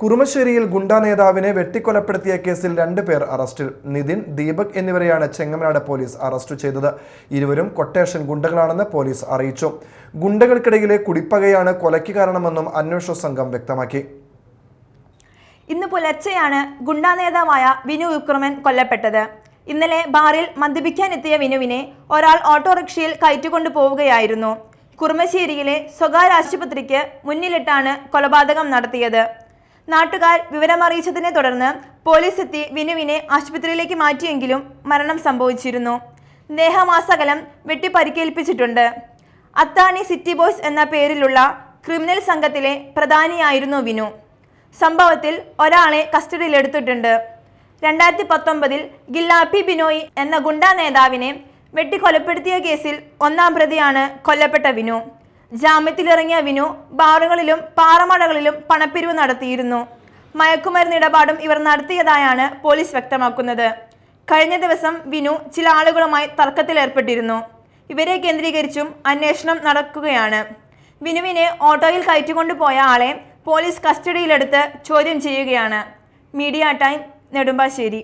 കുറുമശ്ശേരിയിൽ ഗുണ്ടാ നേതാവിനെ വെട്ടിക്കൊലപ്പെടുത്തിയ കേസിൽ രണ്ട് പേർ അറസ്റ്റിൽ. നിതിൻ ദീപക് എന്നിവരെയാണ് ചെങ്ങമനാട് പോലീസ് അറസ്റ്റ് ചെയ്തത്. ഇരുവരും കൊട്ടേഷൻ ഗുണ്ടകളാണെന്ന് പോലീസ് അറിയിച്ചു. ഗുണ്ടകൾക്കിടയിലെ കുടിപ്പകയാണ് കൊലയ്ക്ക് കാരണമെന്നും അന്വേഷണ സംഘം വ്യക്തമാക്കി. ഇന്ന് പുലർച്ചെയാണ് ഗുണ്ടാ നേതാവായ വിനു വിക്രമൻ കൊല്ലപ്പെട്ടത്. ഇന്നലെ ബാറിൽ മദ്യപിക്കാനെത്തിയ വിനുവിനെ ഒരാൾ ഓട്ടോറിക്ഷയിൽ കയറ്റിക്കൊണ്ടു പോവുകയായിരുന്നു. കുറുമശ്ശേരിയിലെ സ്വകാര്യ ആശുപത്രിക്ക് മുന്നിലിട്ടാണ് കൊലപാതകം നടത്തിയത്. നാട്ടുകാർ വിവരമറിയിച്ചതിനെ തുടർന്ന് പോലീസ് എത്തി വിനുവിനെ ആശുപത്രിയിലേക്ക് മാറ്റിയെങ്കിലും മരണം സംഭവിച്ചിരുന്നു. ദേഹമാസകലം വെട്ടി പരിക്കേൽപ്പിച്ചിട്ടുണ്ട് അത്താണി സിറ്റി ബോയ്സ് എന്ന പേരിലുള്ള ക്രിമിനൽ സംഘത്തിലെ പ്രധാനിയായിരുന്നു വിനു. സംഭവത്തിൽ ഒരാളെ കസ്റ്റഡിയിലെടുത്തിട്ടുണ്ട്. രണ്ടായിരത്തി പത്തൊമ്പതിൽ ഗില്ലാപ്പി ബിനോയ് എന്ന ഗുണ്ടാ നേതാവിനെ വെട്ടിക്കൊലപ്പെടുത്തിയ കേസിൽ ഒന്നാം പ്രതിയാണ് കൊല്ലപ്പെട്ട വിനു. ജാമ്യത്തിലിറങ്ങിയ വിനു ബാറുകളിലും പാറമടകളിലും പണപ്പിരിവ് നടത്തിയിരുന്നു. മയക്കുമരുന്ന് ഇടപാടും ഇവർ നടത്തിയതായാണ് പോലീസ് വ്യക്തമാക്കുന്നത്. കഴിഞ്ഞ ദിവസം വിനു ചില ആളുകളുമായി തർക്കത്തിലേർപ്പെട്ടിരുന്നു. ഇവരെ കേന്ദ്രീകരിച്ചും അന്വേഷണം നടക്കുകയാണ്. വിനുവിനെ ഓട്ടോയിൽ കയറ്റിക്കൊണ്ടുപോയ ആളെ പോലീസ് കസ്റ്റഡിയിലെടുത്ത് ചോദ്യം ചെയ്യുകയാണ്. Media time Nedumbassery.